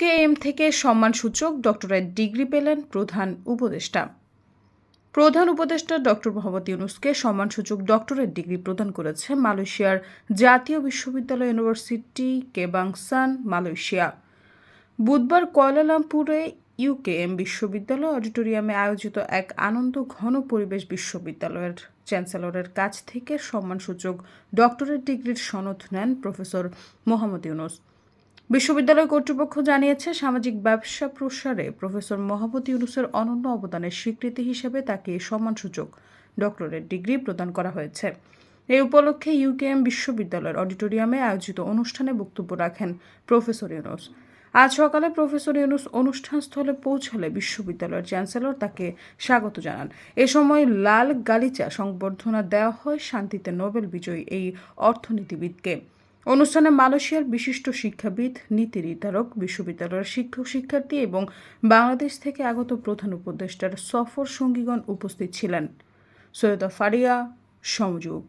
K M থেকে সম্মানসূচক doctorate degree পেলেন প্রধান উপদেষ্টা। প্রধান উপদেষ্টা ডক্টর মোহাম্মদ ইউনুসকে সম্মানসূচক ডক্টরেট ডিগ্রি প্রদান করেছে মালয়েশিয়ার জাতীয় বিশ্ববিদ্যালয় ইউনিভার্সিটি কেবাংসান, মালয়েশিয়া। বুধবার কুয়ালালামপুরে ইউকেএম বিশ্ববিদ্যালয় অডিটোরিয়ামে আয়োজিত এক আনন্দ ঘন পরিবেশ বিশ্ববিদ্যালয়ের চ্যান্সেলরের কাছ থেকে সম্মানসূচক ডক্টরেট ডিগ্রির সনদ নেন প্রফেসর মোহাম্মদ ইউনুস। বিশ্ববিদ্যালয় কর্তৃপক্ষ জানিয়েছে, সামাজিক ব্যবসা প্রসারে প্রফেসর মোহাম্মদ ইউনুসের অনন্য অবদানের স্বীকৃতি হিসেবে তাকে সম্মানসূচক ডক্টরেট ডিগ্রি প্রদান করা হয়েছে। এই উপলক্ষে ইউকেএম বিশ্ববিদ্যালয়ের অডিটোরিয়ামে আয়োজিত অনুষ্ঠানে বক্তব্য রাখেন প্রফেসর ইউনুস। আজ সকালে প্রফেসর ইউনুস অনুষ্ঠানস্থলে পৌঁছালে বিশ্ববিদ্যালয়ের চ্যান্সেলর তাকে স্বাগত জানান। এ সময় লাল গালিচা সংবর্ধনা দেওয়া হয় শান্তিতে নোবেল বিজয়ী এই অর্থনীতিবিদকে। অনুষ্ঠানে মালয়েশিয়ার বিশিষ্ট শিক্ষাবিদ, নীতি নির্ধারক, বিশ্ববিদ্যালয়ের শিক্ষক শিক্ষার্থী এবং বাংলাদেশ থেকে আগত প্রধান উপদেষ্টার সফর সঙ্গীগণ উপস্থিত ছিলেন। সৈয়দা ফারিয়া, সমযোগ।